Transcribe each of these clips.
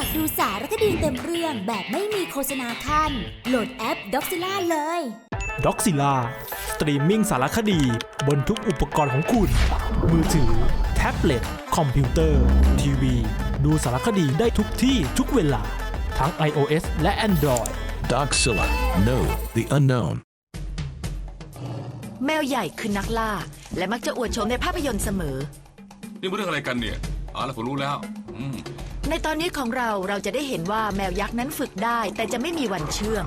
ากดูสารคดีเต็มเรื่องแบบไม่มีโฆษณาขั้นโหลดแอปด็อกซิล่าเลยด็อกซิล่าสตรีมมิ่งสารคดี บนทุกอุปกรณ์ของคุณ มือถือ แท็บเล็ต คอมพิวเตอร์ ทีวี ดูสารคดีได้ทุกที่ทุกเวลา ทั้ง iOS และ Android Doxilla. Know the unknown. แมวใหญ่คือนักล่า และมักจะอวดโฉมในภาพยนตร์เสมอ นี่มันเรื่องอะไรกันเนี่ยอ๋อแล้วผมรู้แล้ว อืม ในตอนนี้ของเราเราจะได้เห็นว่าแมวยักษ์นั้นฝึกได้ แต่จะไม่มีวันเชื่อง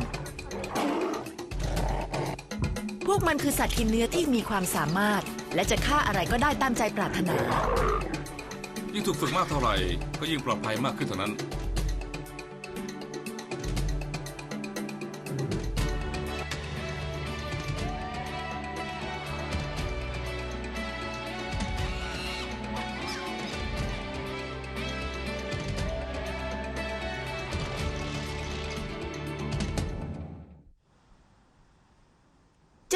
พวกมันคือสัตว์กินเนื้อที่มีความสามารถ และจะฆ่าอะไรก็ได้ตามใจปรารถนา ยิ่งถูกฝึกมากเท่าไหร่ ก็ยิ่งปลอดภัยมากขึ้นเท่านั้น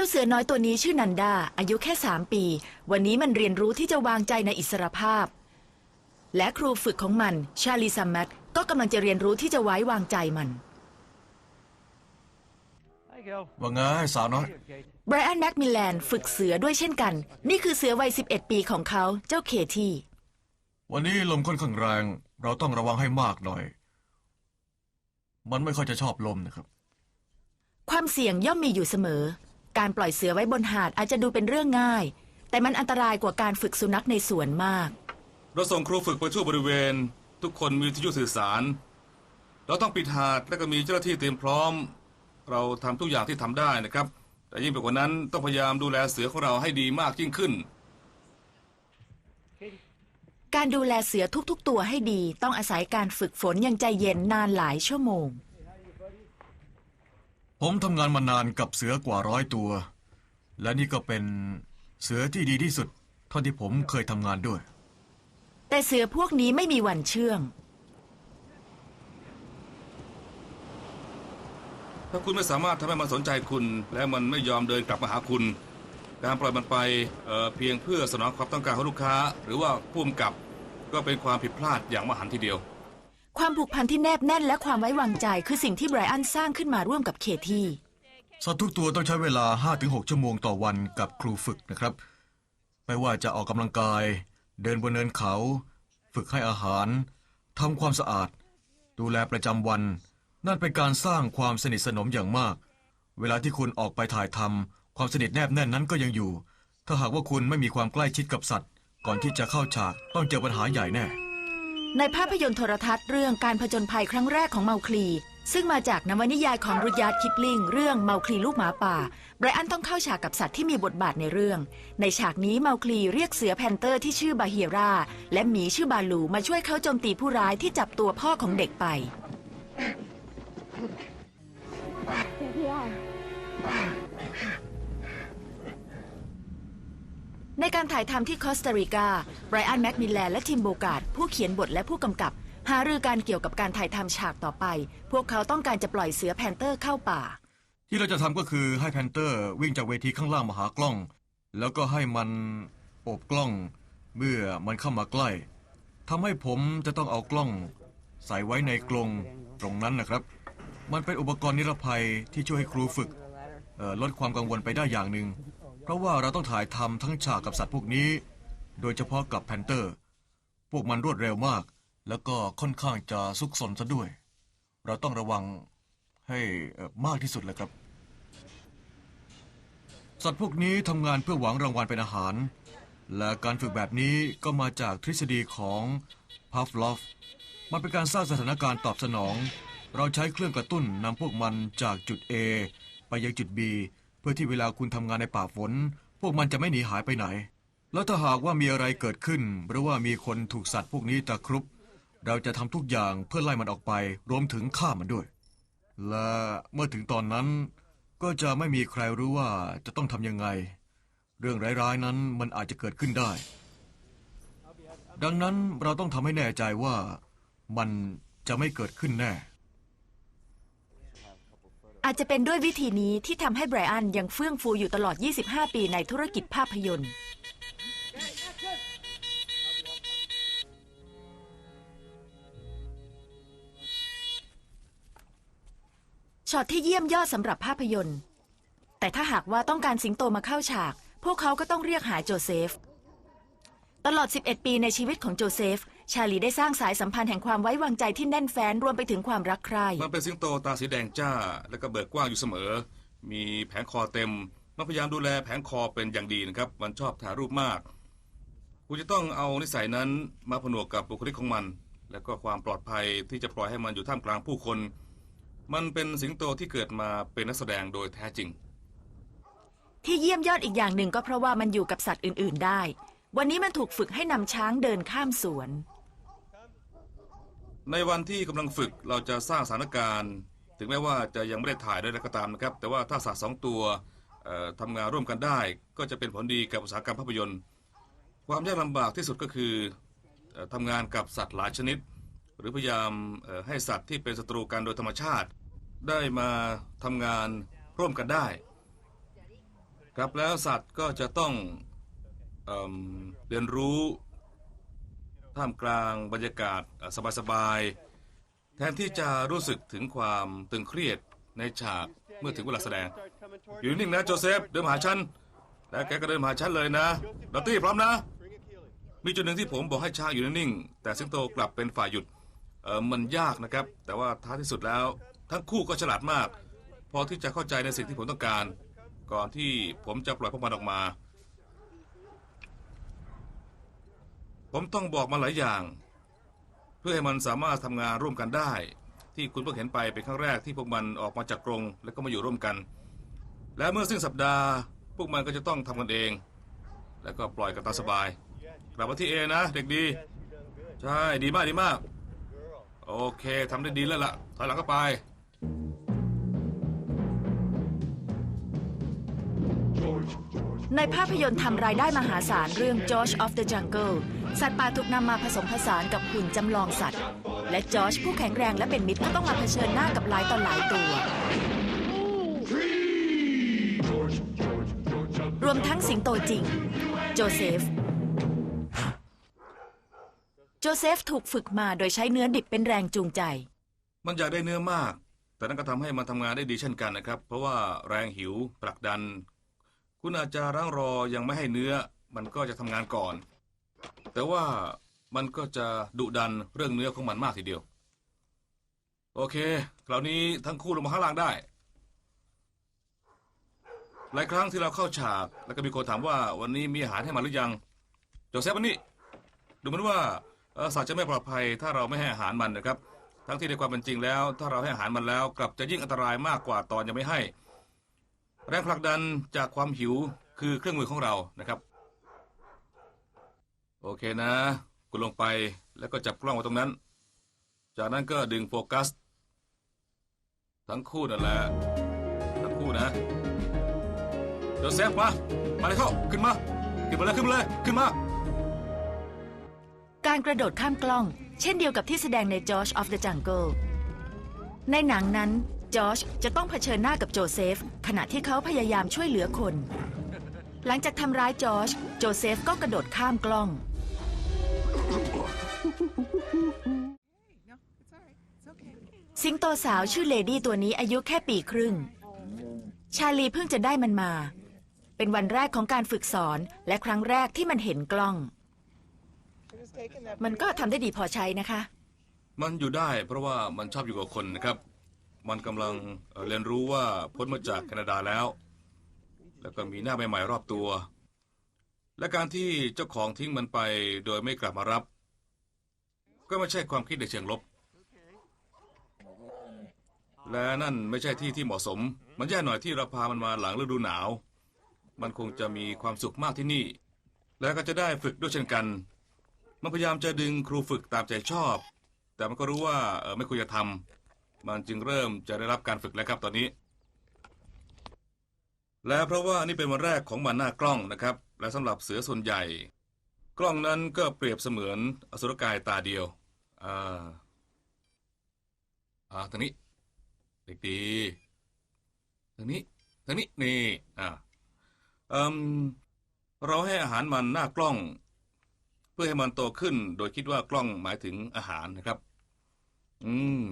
เจ้าเสือน้อยตัวนี้ชื่อนันดา อายุแค่สามปี วันนี้มันเรียนรู้ที่จะวางใจในอิสรภาพ และครูฝึกของมัน ชาลีซัมแมตก็กำลังจะเรียนรู้ที่จะไว้วางใจมันว่าไงสาวน้อยไบรอันแม็กมิลแลนฝึกเสือด้วยเช่นกัน นี่คือเสือวัย 11 ปีของเขาเจ้าเคที่ วันนี้ลมค่อนข้างแรง เราต้องระวังให้มากหน่อย มันไม่ค่อยจะชอบลมนะครับ ความเสี่ยงย่อมมีอยู่เสมอ การปล่อยเสือไว้บนหาดอาจจะดูเป็นเรื่องง่าย แต่มันอันตรายกว่าการฝึกสุนัขในสวนมาก เราส่งครูฝึกไปทั่วบริเวณ ทุกคนมีวิทยุสื่อสาร เราต้องปิดหาดและก็มีเจ้าหน้าที่เตรียมพร้อม เราทำทุกอย่างที่ทำได้นะครับ แต่ยิ่งไปกว่านั้นต้องพยายามดูแลเสือของเราให้ดีมากยิ่งขึ้น การดูแลเสือทุกๆ ตัวให้ดี ต้องอาศัยการฝึกฝนอย่างใจเย็นนานหลายชั่วโมง ผมทำงานมานานกับเสือกว่าร้อยตัว และนี่ก็เป็นเสือที่ดีที่สุด เท่าที่ผมเคยทำงานด้วย แต่เสือพวกนี้ไม่มีวันเชื่อง ถ้าคุณไม่สามารถทำให้มันสนใจคุณ และมันไม่ยอมเดินกลับมาหาคุณ การปล่อยมันไปเอ่อเพียงเพื่อสนองความต้องการของลูกค้า หรือว่าผู้กำกับ ก็เป็นความผิดพลาดอย่างมหันต์ทีเดียว ความผูกพันที่แนบแน่นและความไว้วางใจคือสิ่งที่ไบรอันสร้างขึ้นมาร่วมกับเคที่ สัตว์ทุกตัวต้องใช้เวลา 5-6 ชั่วโมงต่อวันกับครูฝึกนะครับ ไม่ว่าจะออกกำลังกาย เดินบนเนินเขา ฝึกให้อาหารทำความสะอาด ดูแลประจำวัน นั่นเป็นการสร้างความสนิทสนมอย่างมาก เวลาที่คุณออกไปถ่ายทำความสนิทแนบแน่นนั้นก็ยังอยู่ ถ้าหากว่าคุณไม่มีความใกล้ชิดกับสัตว์ ก่อนที่จะเข้าฉากต้องเจอปัญหาใหญ่แน่ ในภาพยนตร์โทรทัศน์เรื่องการผจญภัยครั้งแรกของเมาคลี ซึ่งมาจากนวนิยายของรุดยาร์ดคิปลิงเรื่องเมาคลีลูกหมาป่าไบรอันต้องเข้าฉากกับสัตว์ที่มีบทบาทในเรื่อง ในฉากนี้เมาคลีเรียกเสือแพนเตอร์ที่ชื่อบาเฮียราและหมีชื่อบาลูมาช่วยเขาโจมตีผู้ร้ายที่จับตัวพ่อของเด็กไป ในการถ่ายทำที่คอสตาริกา ไบรอันแม็กมิลแลนและทิมโบกาดผู้เขียนบทและผู้กำกับ หารือการเกี่ยวกับการถ่ายทำฉากต่อไป พวกเขาต้องการจะปล่อยเสือแพนเตอร์เข้าป่า ที่เราจะทำก็คือให้แพนเตอร์วิ่งจากเวทีข้างล่างมาหากล้อง แล้วก็ให้มันโอบกล้อง เมื่อมันเข้ามาใกล้ทำให้ผมจะต้องเอากล้อง ใส่ไว้ในกรงตรงนั้นนะครับ มันเป็นอุปกรณ์นิรภัยที่ช่วยให้ครูฝึกลดความกังวลไปได้อย่างหนึ่ง เพราะว่าเราต้องถ่ายทำทั้งฉากกับสัตว์พวกนี้ โดยเฉพาะกับแพนเตอร์ พวกมันรวดเร็วมาก แล้วก็ค่อนข้างจะซุกซนซะด้วย เราต้องระวังให้เอ่อมากที่สุดเลยครับ สัตว์พวกนี้ทำงานเพื่อหวังรางวัลเป็นอาหาร และการฝึกแบบนี้ก็มาจากทฤษฎีของพาฟลอฟ มันเป็นการสร้างสถานการณ์ตอบสนอง เราใช้เครื่องกระตุ้นนำพวกมันจากจุด A ไปยังจุด B พื่อที่เวลาคุณทำงานในป่าฝน พวกมันจะไม่หนีหายไปไหน แล้วถ้าหากว่ามีอะไรเกิดขึ้น หรือว่ามีคนถูกสัตว์พวกนี้ตะครุบ เราจะทำทุกอย่างเพื่อไล่มันออกไป รวมถึงฆ่ามันด้วย และเมื่อถึงตอนนั้น ก็จะไม่มีใครรู้ว่าจะต้องทำยังไง เรื่องร้ายๆนั้นมันอาจจะเกิดขึ้นได้ ดังนั้นเราต้องทำให้แน่ใจว่ามันจะไม่เกิดขึ้นแน่ อาจจะเป็นด้วยวิธีนี้ที่ทำให้ไบรอันยังเฟื่องฟูอยู่ตลอด 25 ปีในธุรกิจภาพยนตร์ ช็อตที่เยี่ยมยอดสำหรับภาพยนตร์ แต่ถ้าหากว่าต้องการสิงโตมาเข้าฉาก พวกเขาก็ต้องเรียกหาโจเซฟ ตลอด 11 ปีในชีวิตของโจเซฟ ชาลีได้สร้างสายสัมพันธ์แห่งความไว้วางใจที่แน่นแฟ้นรวมไปถึงความรักใคร่ มันเป็นสิงโตตาสีแดงจ้า และก็เบิกกว้างอยู่เสมอ มีแผงคอเต็ม มันพยายามดูแลแผงคอเป็นอย่างดีนะครับ มันชอบถ่ายรูปมาก คุณจะต้องเอานิสัยนั้นมาผนวกกับบุคลิกของมัน และก็ความปลอดภัยที่จะปล่อยให้มันอยู่ท่ามกลางผู้คน มันเป็นสิงโตที่เกิดมาเป็นนักแสดงโดยแท้จริง ที่เยี่ยมยอดอีกอย่างหนึ่งก็เพราะว่ามันอยู่กับสัตว์อื่น ๆ ได้ วันนี้มันถูกฝึกให้นำช้างเดินข้ามสวน ในวันที่กำลังฝึกเราจะสร้างสถานการณ์ ถึงแม้ว่าจะยังไม่ได้ถ่ายด้วยก็ตามนะครับ แต่ว่าถ้าสัตว์สองตัวทำงานร่วมกันได้ ก็จะเป็นผลดีกับอุตสาหกรรมภาพยนตร์ ความยากลำบากที่สุดก็คืออ่อทำงานกับสัตว์หลายชนิด หรือพยายามให้สัตว์ที่เป็นศัตรูกันโดยธรรมชาติ ได้มาทำงานร่วมกันได้ ครับแล้วสัตว์ก็จะต้องเอเรียนรู้ ท่ามกลางบรรยากาศสบายๆแทนที่จะรู้สึกถึงความตึงเครียดในฉากเมื่อถึงเวลาแสดง อยู่นิ่งนะโจเซฟเดินมาหาฉันแล้วแกก็เดินมาหาฉันเลยนะดอตตี้พร้อมนะ มีจุดหนึ่งที่ผมบอกให้ช้างอยู่นิ่งแต่สิงโตกลับเป็นฝ่ายหยุดเออมันยากนะครับ แต่ว่าท้ายที่สุดแล้ว ทั้งคู่ก็ฉลาดมาก พอที่จะเข้าใจในสิ่งที่ผมต้องการ ก่อนที่ผมจะปล่อยพวกมันออกมา ผมต้องบอกมันหลายอย่าง เพื่อให้มันสามารถทำงานร่วมกันได้ ที่คุณเพิ่งเห็นไปเป็นครั้งแรกที่พวกมันออกมาจากกรงแล้วก็มาอยู่ร่วมกัน และเมื่อสิ้นสัปดาห์ พวกมันก็จะต้องทำกันเอง แล้วก็ปล่อยกันตามสบายกลับมาที่เอนะ เด็กดี ใช่ดีมากดีมาก โอเคทำได้ดีแล้วล่ะถอยหลังก็ไป ในภาพยนตร์ทำรายได้มหาศาลเรื่อง George of the Jungle สัตว์ป่าถูกนำมาผสมผสานกับหุ่นจำลองสัตว์ และจอร์จผู้แข็งแรงและเป็นมิตรก็ต้องมาเผชิญหน้ากับหลายต่อหลายตัว รวมทั้งสิงโตจริง โจเซฟ โจเซฟถูกฝึกมาโดยใช้เนื้อดิบเป็นแรงจูงใจ มันอยากได้เนื้อมาก แต่นั่นก็ทำให้มันทำงานได้ดีเช่นกันนะครับ เพราะว่าแรงหิวผลักดัน คุณอาจจะรั้งรอยังไม่ให้เนื้อ มันก็จะทำงานก่อน แต่ว่ามันก็จะดุดันเรื่องเนื้อของมันมากทีเดียว โอเค คราวนี้ทั้งคู่ลงมาข้างล่างได้ หลายครั้งที่เราเข้าฉาก แล้วก็มีคนถามว่าวันนี้มีอาหารให้มันหรือยังโจเซฟวันนี้ ดูเหมือนว่าเอ่อสัตว์จะไม่ปลอดภัยถ้าเราไม่ให้อาหารมันนะครับ ทั้งที่ในความเป็นจริงแล้ว ถ้าเราให้อาหารมันแล้วกลับจะยิ่งอันตรายมากกว่าตอนยังไม่ให้ แรงผลักดันจากความหิวคือเครื่องมือของเรานะครับ โอเคนะคุณลงไปแล้วก็จับกล้องไว้ตรงนั้น จากนั้นก็ดึงโฟกัส ทั้งคู่นั่นแหละทั้งคู่นะโจเซฟมามาเลยเข้าขึ้นมาขึ้นมาเลยขึ้นมาเลยขึ้นมา การกระโดดข้ามกล้อง เช่นเดียวกับที่แสดงใน George of the Jungle ในหนังนั้น จอร์จะต้องเผชิญหน้ากับโจเซฟ ขณะที่เขาพยายามช่วยเหลือคน หลังจากทำร้ายจอร์จโจเซฟก็กระโดดข้ามกล้อง สิงโตสาวชื่อเลดี้ตัวนี้อายุแค่ปีครึ่ง ชาลีเพิ่งจะได้มันมา เป็นวันแรกของการฝึกสอนและครั้งแรกที่มันเห็นกล้อง มันก็ทำได้ดีพอใช้นะคะ มันอยู่ได้เพราะว่ามันชอบอยู่กับคนนะครับ มันกำลังเรียนรู้ว่าพ้นมาจากแคนาดาแล้ว แล้วก็มีหน้าใหม่ๆรอบตัว และการที่เจ้าของทิ้งมันไปโดยไม่กลับมารับ ก็ไม่ใช่ความคิดในเชิงลบ และนั่นไม่ใช่ที่ที่เหมาะสม มันแย่หน่อยที่เราพามันมาหลังฤดูหนาว มันคงจะมีความสุขมากที่นี่ และก็จะได้ฝึกด้วยเช่นกัน มันพยายามจะดึงครูฝึกตามใจชอบ แต่มันก็รู้ว่าเออไม่ควรจะทำ มันจึงเริ่มจะได้รับการฝึกแล้วครับตอนนี้ และเพราะว่านี่เป็นวันแรกของมันหน้ากล้องนะครับ และสำหรับเสือส่วนใหญ่ กล้องนั้นก็เปรียบเสมือนอสุรกายตาเดียวอ่าอ่าทางนี้เด็กดีทางนี้ทางนี้นี่อ่าอ่มเราให้อาหารมันหน้ากล้อง เพื่อให้มันโตขึ้น โดยคิดว่ากล้องหมายถึงอาหารนะครับ อืม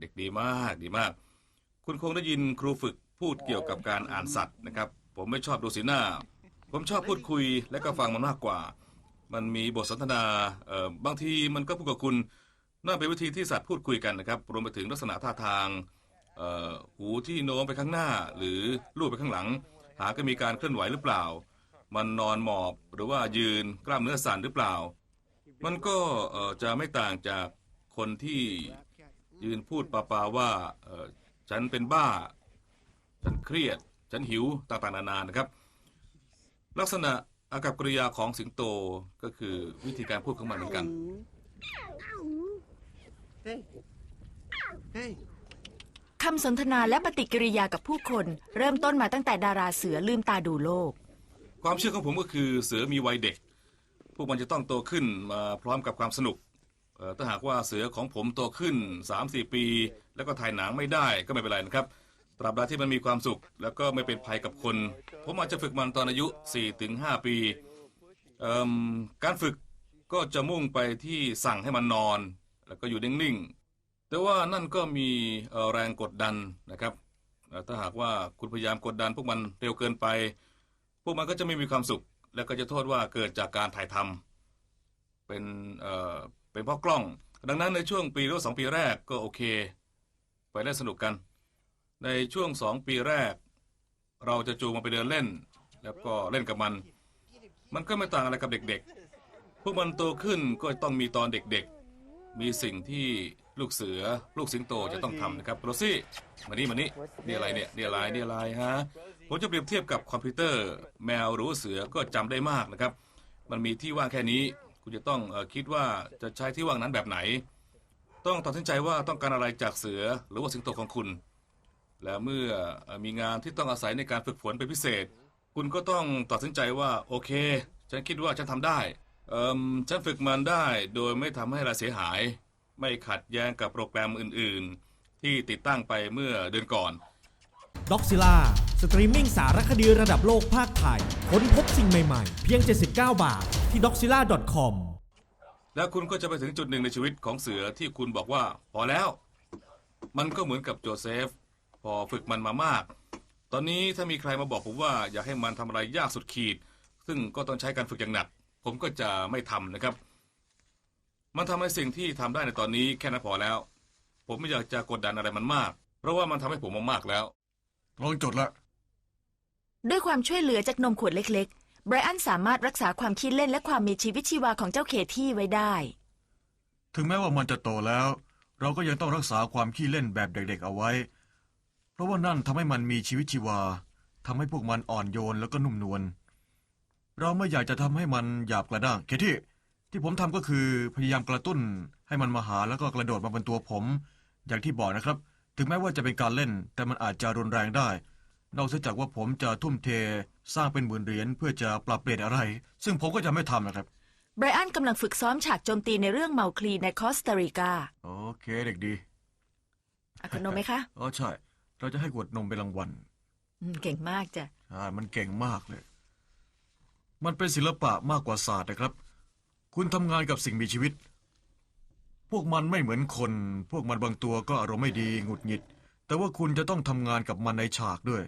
เด็กดีมากดีมาก คุณคงได้ยินครูฝึกพูดเกี่ยวกับการอ่านสัตว์นะครับ ผมไม่ชอบดูสีหน้า ผมชอบพูดคุยและก็ฟังมันมากกว่า มันมีบทสนทนาเอ่อบางทีมันก็พูดกับคุณน่าเป็นวิธีที่สัตว์พูดคุยกันนะครับรวมไปถึงลักษณะท่าทางเอ่อหูที่โน้มไปข้างหน้า หรือลูบไปข้างหลัง หาก็มีการเคลื่อนไหวหรือเปล่า มันนอนหมอบหรือว่ายืนกล้ามเนื้อสั่นหรือเปล่า มันก็เอ่อจะไม่ต่างจากคนที่ ยืนพูดปาๆว่าเอ่อฉันเป็นบ้า ฉันเครียด ฉันหิวต่างๆนานานะครับ ลักษณะอากับกริยาของสิงโตก็คือวิธีการพูดของมันเหมือนกัน Hey. Hey. คำสนทนาและปฏิกิริยากับผู้คน เริ่มต้นมาตั้งแต่ดาราเสือลืมตาดูโลก ความเชื่อของผมก็คือเสือมีวัยเด็ก พวกมันจะต้องโตขึ้นมาพร้อมกับความสนุกเอ่อ ถ้าหากว่าเสือของผมโตขึ้น 3-4 ปี แล้วก็ถ่ายหนังไม่ได้ก็ไม่เป็นไรนะครับ ตราบใดที่มันมีความสุข แล้วก็ไม่เป็นภัยกับคน ผมอาจจะฝึกมันตอนอายุ 4-5 ปีเอิ่มการฝึกก็จะมุ่งไปที่สั่งให้มันนอน แล้วก็อยู่นิ่งๆ แต่ว่านั่นก็มีแรงกดดันนะครับ ถ้าหากว่าคุณพยายามกดดัน พวกมันเร็วเกินไป พวกมันก็จะไม่มีความสุข แล้วก็จะโทษว่าเกิดจากการถ่ายทำเป็น เป็นเพราะกล้อง ดังนั้นในช่วงปีหรือสองปีแรกก็โอเค ไปเล่นสนุกกัน ในช่วงสองปีแรก เราจะจูงมันไปเดินเล่น แล้วก็เล่นกับมัน มันก็ไม่ต่างอะไรกับเด็กๆ พวกมันโตขึ้นก็ต้องมีตอนเด็กๆ มีสิ่งที่ลูกเสือลูกสิงโตจะต้องทำนะครับโรซี่มานี่มานี่นี่อะไรเนี่ยนี่อะไรนี่อะไรฮะผมจะเปรียบเทียบกับคอมพิวเตอร์ แมวหรือเสือก็จำได้มากนะครับ มันมีที่ว่างแค่นี้ คุณจะต้องอคิดว่าจะใช้ที่ว่างนั้นแบบไหน ต้องตัดสินใจว่าต้องการอะไรจากเสือหรือว่าสิงโตของคุณ และเมื่ออมีงานที่ต้องอาศัยในการฝึกฝนเป็นพิเศษ คุณก็ต้องตัดสินใจว่าโอเค ฉันคิดว่าฉันทำได้ฉันฝึกมันได้โดยไม่ทำให้อะไรเสียหาย ไม่ขัดแย้งกับโปรแกรมอื่น ๆ ที่ติดตั้งไปเมื่อเดือนก่อน ด็อกซิล่าสตรีมมิ่งสารคดีระดับโลกภาคไทย ค้นพบสิ่งใหม่ๆ เพียง 79 บาท ที่ doxilla.com แล้วคุณก็จะไปถึงจุดหนึ่งในชีวิตของเสือที่คุณบอกว่า พอแล้ว มันก็เหมือนกับโจเซฟ พอฝึกมันมามาก ตอนนี้ถ้ามีใครมาบอกผมว่าอยากให้มันทำอะไรยากสุดขีด ซึ่งก็ต้องใช้การฝึกอย่างหนัก ผมก็จะไม่ทำนะครับ มันทำให้สิ่งที่ทำได้ในตอนนี้แค่นั้นพอแล้ว ผมไม่อยากจะกดดันอะไรมันมาก เพราะว่ามันทำให้ผมมามากแล้ว ลองจดละ ด้วยความช่วยเหลือจากนมขวดเล็กๆ ไบรอันสามารถรักษาความคิดเล่นและความมีชีวิตชีวาของเจ้าเคที่ไว้ได้ ถึงแม้ว่ามันจะโตแล้ว เราก็ยังต้องรักษาความขี้เล่นแบบเด็กๆเอาไว้ เพราะว่านั่นทำให้มันมีชีวิตชีวาทำให้พวกมันอ่อนโยนแล้วก็นุ่มนวลเราไม่อยากจะทำให้มันหยาบกระด้าง เคที่ ที่ผมทำก็คือพยายามกระตุ้น ให้มันมาหาแล้วก็กระโดดมาบนตัวผม อย่างที่บอกนะครับ ถึงแม้ว่าจะเป็นการเล่น แต่มันอาจจะรุนแรงได้ นอกจากว่าผมจะทุ่มเทสร้างเป็นหมื่นเหรียญเพื่อจะปรับเปลี่ยนอะไร ซึ่งผมก็จะไม่ทำนะครับไบรอันกำลังฝึกซ้อมฉากโจมตีในเรื่องเมาคลีในคอสตาริกาโอเคเด็กดีอะคุณนมไหมคะอ๋อใช่ เราจะให้กวดนมเป็นรางวัลอืมเก่งมากจ้ะใช่มันเก่งมากเลย มันเป็นศิลปะมากกว่าศาสตร์นะครับ คุณทำงานกับสิ่งมีชีวิต พวกมันไม่เหมือนคน พวกมันบางตัวก็อารมณ์ไม่ดีหงุดหงิด แต่ว่าคุณจะต้องทำงานกับมันในฉากด้วย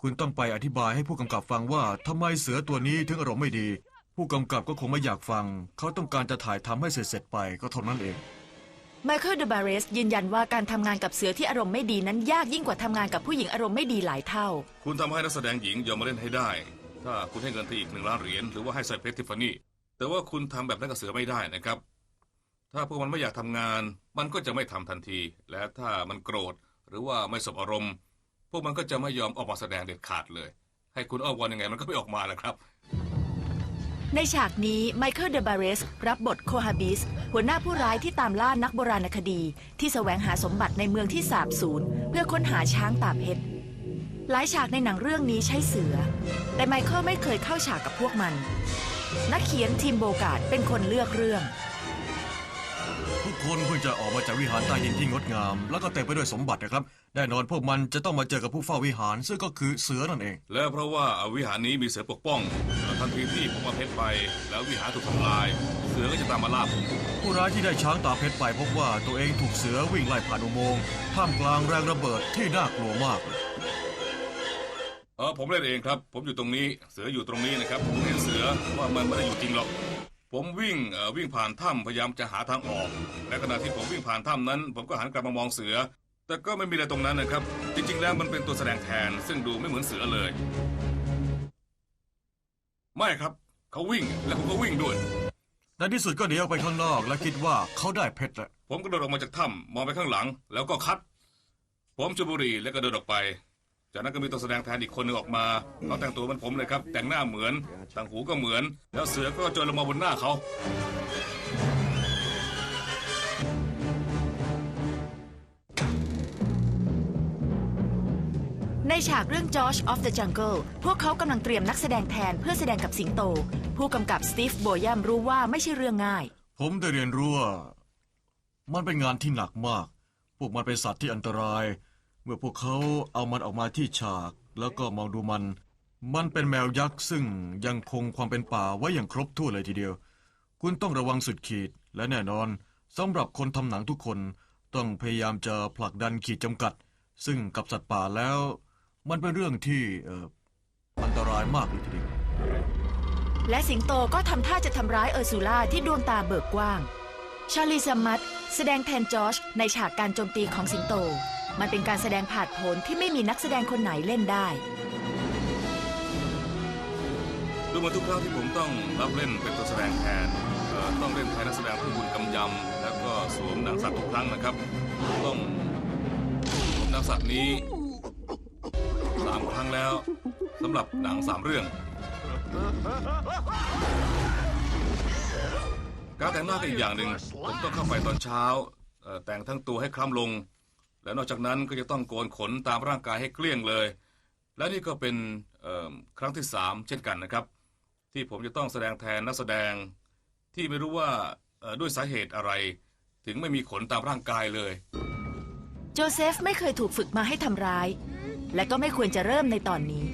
คุณต้องไปอธิบายให้ผู้กำกับฟังว่าทำไมเสือตัวนี้ถึงอารมณ์ไม่ดี ผู้กำกับก็คงไม่อยากฟัง เขาต้องการจะถ่ายทำให้เสร็จๆไปก็เท่านั้นเองไมเคิลเดอะบาเรสยืนยันว่าการทำงานกับเสือที่อารมณ์ไม่ดีนั้นยากยิ่งกว่าทำงานกับผู้หญิงอารมณ์ไม่ดีหลายเท่า คุณทำให้นักแสดงหญิงยอมมาเล่นให้ได้ ถ้าคุณให้เงินเธออีกหนึ่งล้านเหรียญหรือว่าให้ใส่เพชรทิฟฟานี่แต่ว่าคุณทำแบบนั้นกับเสือไม่ได้นะครับ ถ้าพวกมันไม่อยากทำงาน มันก็จะไม่ทำทันที และถ้ามันโกรธหรือว่าไม่สบอารมณ์ พวกมันก็จะไม่ยอมออกมาแสดงเด็ดขาดเลย ให้คุณอ้อนวอนยังไงมันก็ไม่ออกมาแหละครับ ในฉากนี้ไมเคิลเดอะบาเรสรับบทโคฮาบิส หัวหน้าผู้ร้ายที่ตามล่านักโบราณคดี ที่แสวงหาสมบัติในเมืองที่สาบสูญเพื่อค้นหาช้างตาเพชรหลายฉากในหนังเรื่องนี้ใช้เสือ แต่ไมเคิลไม่เคยเข้าฉากกับพวกมัน นักเขียนทีมโบกาดเป็นคนเลือกเรื่อง คนเพิ่งจะออกมาจากวิหารใต้ดินที่งดงาม แล้วก็เต็มไปด้วยสมบัตินะครับแน่นอนพวกมันจะต้องมาเจอกับผู้เฝ้าวิหาร ซึ่งก็คือเสือนั่นเอง และเพราะว่าวิหารนี้มีเสือปกป้องทันทีที่ผมเอาเพชรไป แล้ววิหารถูกทำลาย เสืสือก็จะตามมาล่าผมผู้ร้ายที่ได้ช้างตาเพชรไปพบว่าตัวเองถูกเสือวิ่งไล่ผ่านอุโมงค์ท่ามกลางแรงระเบิดที่น่ากลัวมากเลยเออผมเล่นเองครับ ผมอยู่ตรงนี้ เสืออยู่ตรงนี้นะครับผมเห็นเสือว่ามันไม่ได้อยู่จริงหรอก ผมวิ่งเอ่อวิ่งผ่านถ้ำพยายามจะหาทางออก และขณะที่ผมวิ่งผ่านถ้ำนั้น ผมก็หันกลับมามองเสือ แต่ก็ไม่มีอะไรตรงนั้นนะครับ จริง ๆ แล้วมันเป็นตัวแสดงแทน ซึ่งดูไม่เหมือนเสือเลย ไม่ครับ เขาวิ่งและผมก็วิ่งด้วย ในที่สุดก็หนีออกไปข้างนอก และคิดว่าเขาได้เพชรแล้ว ผมกระโดดออกมาจากถ้ำมองไปข้างหลัง แล้วก็คัด ผมจุบุหรีแล้วก็เดินออกไป จากนั้นก็มีตัวแสดงแทนอีกคนหนึงออกมาเขาแต่งตัวเหมือนผมเลยครับ แต่งหน้าเหมือนต่างหูก็เหมือน แล้วเสือก็โจรลงมาบนหน้าเขาในฉากเรื่อง George of the Jungle พวกเขากำลังเตรียมนักแสดงแทนเพื่อแสดงกับสิงโต ผู้กำกับสตีฟโบยัมรู้ว่าไม่ใช่เรื่องง่าย ผมได้เรียนรู้ว่า มันเป็นงานที่หนักมาก พวกมันเป็นสัตว์ที่อันตรายเมื่อพวกเขาเอามันออกมาที่ฉาก แล้วก็มองดูมัน มันเป็นแมวยักษ์ซึ่งยังคงความเป็นป่าไว้อย่างครบถ้วนเลยทีเดียว คุณต้องระวังสุดขีดและแน่นอนสำหรับคนทำหนังทุกคนต้องพยายามจะผลักดันขีดจำกัด ซึ่งกับสัตว์ป่าแล้ว มันเป็นเรื่องที่อ,อันตรายมากเลยทีเดียว และสิงโตก็ทำท่าจะทำร้ายเออร์ซูล่าที่ดวงตาเบิกกว้าง ชาลีซัมมัตแสดงแทนจอร์จในฉากการโจมตีของสิงโต มันเป็นการแสดงผาดโผนที่ไม่มีนักแสดงคนไหนเล่นได้ ดูเหมือนทุกครั้งที่ผมต้องรับเล่นเป็นตัวแสดงแทนเอ่อต้องเล่นแทนนักแสดงผู้บุญกำยำแล้วก็สวมหนังสัตว์ทุกครั้งนะครับ ต้องสวมหนังสัตว์นี้สามครั้งแล้วสำหรับหนังสามเรื่อง การแต่งหน้าก็อีกอย่างหนึ่งผมต้องเข้าไปตอนเช้าเอ่อแต่งทั้งตัวให้คล้ำลง และนอกจากนั้นก็จะต้องโกนขนตามร่างกายให้เกลี้ยงเลย และนี่ก็เป็นเอ่อครั้งที่สามเช่นกันนะครับ ที่ผมจะต้องแสดงแทนนักแสดงที่ไม่รู้ว่าเอ่อด้วยสาเหตุอะไร ถึงไม่มีขนตามร่างกายเลย โจเซฟไม่เคยถูกฝึกมาให้ทำร้าย และก็ไม่ควรจะเริ่มในตอนนี้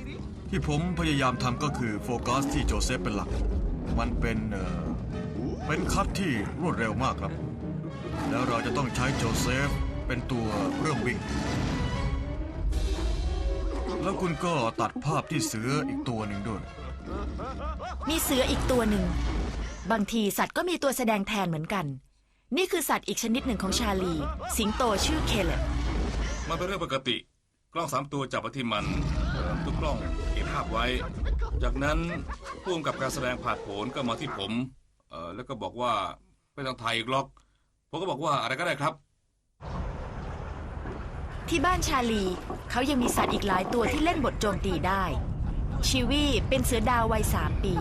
ที่ผมพยายามทำก็คือโฟกัสที่โจเซฟเป็นหลัก มันเป็นเอ่อเป็นคัดที่รวดเร็วมากครับ แล้วเราจะต้องใช้โจเซฟ เป็นตัวเริ่มวิ่ง แล้วคุณก็ตัดภาพที่เสืออีกตัวหนึ่งด้วย มีเสืออีกตัวหนึ่ง บางทีสัตว์ก็มีตัวแสดงแทนเหมือนกัน นี่คือสัตว์อีกชนิดหนึ่งของชาลี สิงโตชื่อเคเลตมันเป็นเรื่องปกติ กล้องสามตัวจับไปที่มันเอ่อทุกกล้องเก็บภาพไว้ จากนั้นผู้กำกับการแสดงผ่าดโผนก็มาที่ผม เอ่อแล้วก็บอกว่าไม่ต้องถ่ายอีกหรอก ผมก็บอกว่าอะไรก็ได้ครับ ที่บ้านชาลี เขายังมีสัตว์อีกหลายตัวที่เล่นบทโจมตีได้ ชิวี่เป็นเสือดาววัยสามปี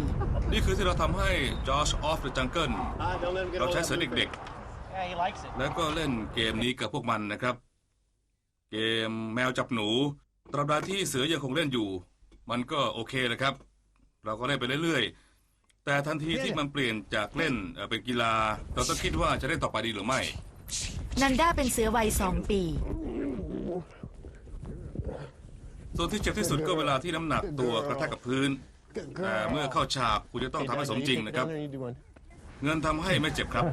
นี่คือที่เราทำให้ George of the Jungle เราใช้เสือเด็กๆ แล้วก็เล่นเกมนี้กับพวกมันนะครับ เกมแมวจับหนูตราบใดที่เสือยังคงเล่นอยู่ มันก็โอเคนะครับ เราก็เล่นไปเรื่อยๆ แต่ทันทีที่มันเปลี่ยนจากเล่นเอ่อเป็นกีฬา เราต้องคิดว่าจะเล่นต่อไปดีหรือไม่ นันด้าเป็นเสือวัยสองปี ส่วนที่เจ็บที่สุดก็เวลาที่น้ำหนักตัวกระแทกกับพื้นแต่เมื่อเข้าฉากคุณจะต้องทำให้สมจริงนะครับ เงินทำให้ไม่เจ็บครับ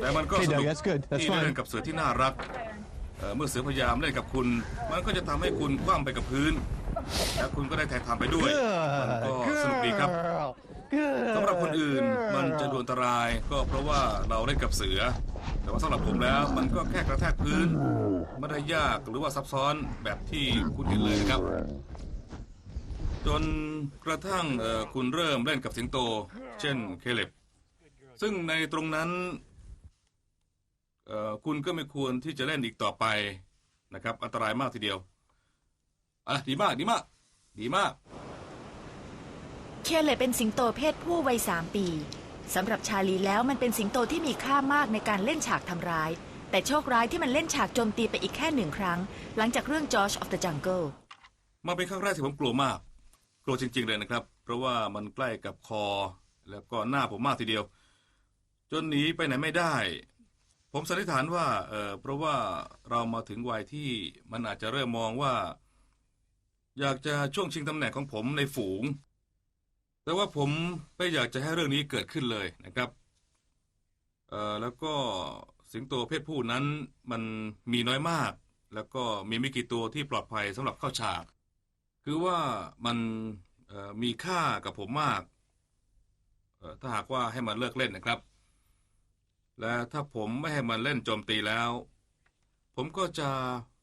แต่มันก็สนุก Okay, Doug, that's good. That's ที่ได้ fine. เล่นกับเสือที่น่ารักเอ่อเมื่อเสือพยายามเล่นกับคุณ มันก็จะทำให้คุณคว่ำไปกับพื้น และคุณก็ได้ถ่ายทำไปด้วย มันก็สนุกดีครับ สำหรับคนอื่นมันจะดูอันตราย ก็เพราะว่าเราเล่นกับเสือ แต่ว่าสำหรับผมแล้วมันก็แค่กระแทกพื้นไม่ได้ยากหรือว่าซับซ้อนแบบที่คุณเห็นเลยนะครับ จนกระทั่งเอ่อคุณเริ่มเล่นกับสิงโต เช่นเคเล็บซึ่งในตรงนั้นเอ่อคุณก็ไม่ควรที่จะเล่นอีกต่อไปนะครับ อันตรายมากทีเดียวอะดีมากดีมาก ดีมาก เคเลตเป็นสิงโตเพศผู้วัยสามปีสำหรับชาลีแล้วมันเป็นสิงโตที่มีค่ามากในการเล่นฉากทำร้าย แต่โชคร้ายที่มันเล่นฉากโจมตีไปอีกแค่หนึ่งครั้ง หลังจากเรื่อง George of the Jungle มันเป็นครั้งแรกที่ผมกลัวมาก กลัวจริง ๆ เลยนะครับ เพราะว่ามันใกล้กับคอ แล้วก็หน้าผมมากทีเดียว จนหนีไปไหนไม่ได้ ผมสันนิษฐานว่าเออเพราะว่าเรามาถึงวัยที่มันอาจจะเริ่มมองว่า อยากจะช่วงชิงตำแหน่งของผมในฝูง แต่ว่าผมไม่อยากจะให้เรื่องนี้เกิดขึ้นเลยนะครับเอ่อแล้วก็สิงโตเพศผู้นั้นมันมีน้อยมาก แล้วก็มีไม่กี่ตัวที่ปลอดภัยสำหรับเข้าฉาก คือว่ามันเอ่อมีค่ากับผมมากเอ่อถ้าหากว่าให้มันเลิกเล่นนะครับ และถ้าผมไม่ให้มันเล่นโจมตีแล้ว ผมก็จะ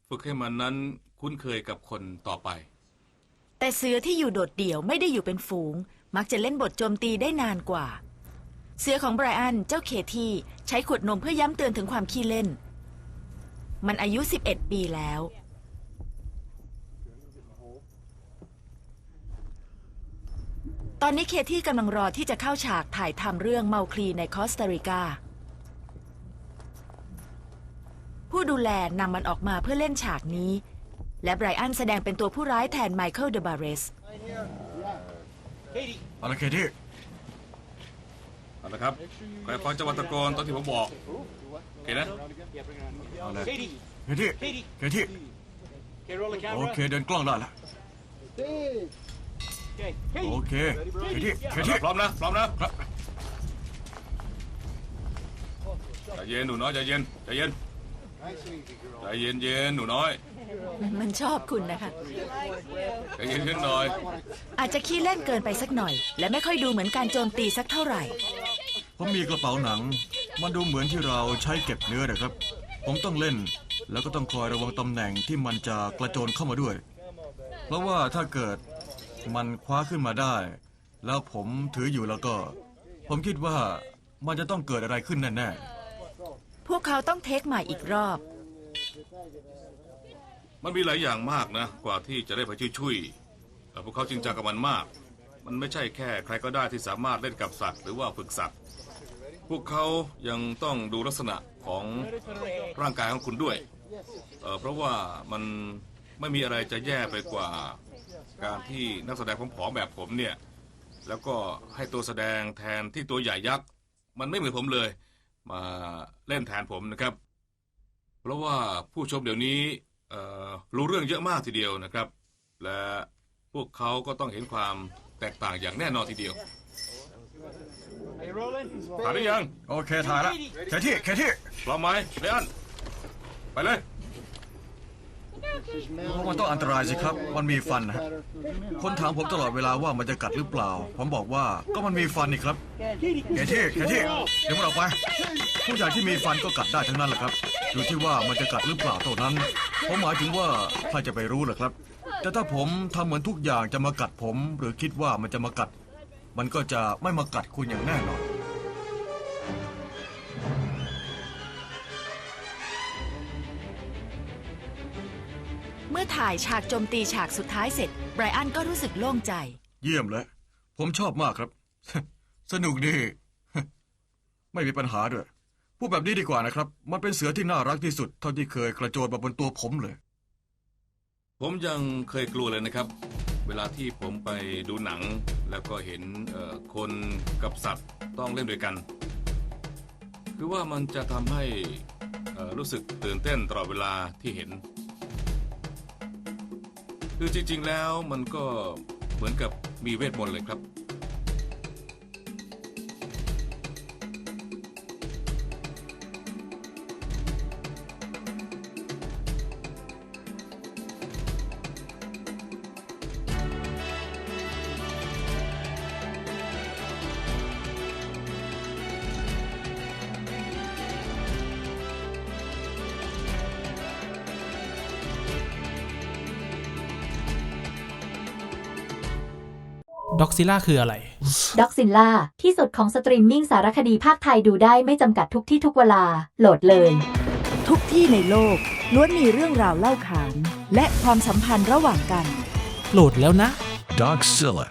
ฝึกให้มันนั้นคุ้นเคยกับคนต่อไป แต่เสือที่อยู่โดดเดี่ยวไม่ได้อยู่เป็นฝูง มักจะเล่นบทโจมตีได้นานกว่า เสือของไบรอันเจ้าเคที่ใช้ขวดนมเพื่อย้ำเตือนถึงความขี้เล่น มันอายุ 11 ปีแล้ว ตอนนี้เคที่กำลังรอที่จะเข้าฉากถ่ายทำเรื่องเมาคลีในคอสตาริกา ผู้ดูแลนำมันออกมาเพื่อเล่นฉากนี้ และไบรอันแสดงเป็นตัวผู้ร้ายแทนไมเคิลเดบาเรส เอาละเคที่เอาละครับคอยฟังจังหวะตะโกนตอนที่ผมบอกโอเคนะเอาเลยเคที่เคที่โอเคเดินกล้องได้ละโอเคเคที่เคที่พร้อมนะพร้อมนะใจเย็นหนูน้อยใจเย็นใจเย็น ใจเย็นเย็นหนูน้อยมันชอบคุณนะคะ ใจเย็นขึ้นหน่อย อาจจะขี้เล่นเกินไปสักหน่อย และไม่ค่อยดูเหมือนการโจมตีสักเท่าไหร่ ผมมีกระเป๋าหนัง มันดูเหมือนที่เราใช้เก็บเนื้อนะครับ ผมต้องเล่น แล้วก็ต้องคอยระวังตำแหน่งที่มันจะกระโจนเข้ามาด้วย เพราะว่าถ้าเกิดมันคว้าขึ้นมาได้ แล้วผมถืออยู่แล้วก็ ผมคิดว่ามันจะต้องเกิดอะไรขึ้นแน่ พวกเขาต้องเทคใหม่อีกรอบ มันมีหลายอย่างมากนะ กว่าที่จะได้ไปช่วยๆเอ่พวกเขาจริงจังกับมันมาก มันไม่ใช่แค่ใครก็ได้ที่สามารถเล่นกับสัตว์หรือว่าฝึกสัตว์ พวกเขายังต้องดูลักษณะของร่างกายของคุณด้วยเอ่อเพราะว่ามันไม่มีอะไรจะแย่ไปกว่าการที่นักแสดงผอมๆแบบผมเนี่ย แล้วก็ให้ตัวแสดงแทนที่ตัวใหญ่ยักษ์ มันไม่เหมือนผมเลย มาเล่นแทนผมนะครับ เพราะว่าผู้ชมเดี๋ยวนี้เอ่อรู้เรื่องเยอะมากทีเดียวนะครับ และพวกเขาก็ต้องเห็นความแตกต่างอย่างแน่นอนทีเดียวถ่ายได้ยังๆโอเคถ่ายละเคที่เคที่พร้อมไหมเรอันไปเลย มันต้องอันตรายสิครับ มันมีฟันนะคนถามผมตลอดเวลาว่ามันจะกัดหรือเปล่า ผมบอกว่าก็มันมีฟันนี่ครับเคที่เคที่เดี๋ยวมันออกไปผู้ใหญ่ที่มีฟันก็กัดได้ทั้งนั้นแหละครับอยู่ที่ว่ามันจะกัดหรือเปล่าเท่านั้น ผมหมายถึงว่าใครจะไปรู้เหรอครับ แต่ถ้าผมทำเหมือนทุกอย่างจะมากัดผม หรือคิดว่ามันจะมากัด มันก็จะไม่มากัดคุณอย่างแน่นอน อถ่ายฉากโจมตีฉากสุดท้ายเสร็จ ไบรอันก็รู้สึกโล่งใจ เยี่ยมเลย ผมชอบมากครับ สนุกดี ไม่มีปัญหาด้วย พูดแบบนี้ดีกว่านะครับ มันเป็นเสือที่น่ารักที่สุด เท่าที่เคยกระโจนมาบนตัวผมเลย ผมยังเคยกลัวเลยนะครับ เวลาที่ผมไปดูหนัง แล้วก็เห็นเอ่อคนกับสัตว์ต้องเล่นด้วยกัน คือว่ามันจะทำให้เอ่อรู้สึกตื่นเต้นตลอดเวลาที่เห็น คือจริงๆแล้วมันก็เหมือนกับมีเวทมนต์เลยครับ ซิล่าคืออะไรด็อกซินล่าที่สุดของสตรีมมิ่งสารคดีภาคไทยดูได้ไม่จำกัดทุกที่ทุกเวลา โหลดเลย ทุกที่ในโลกล้วนมีเรื่องราวเล่าขานและความสัมพันธ์ระหว่างกัน โหลดแล้วนะ Dogsilla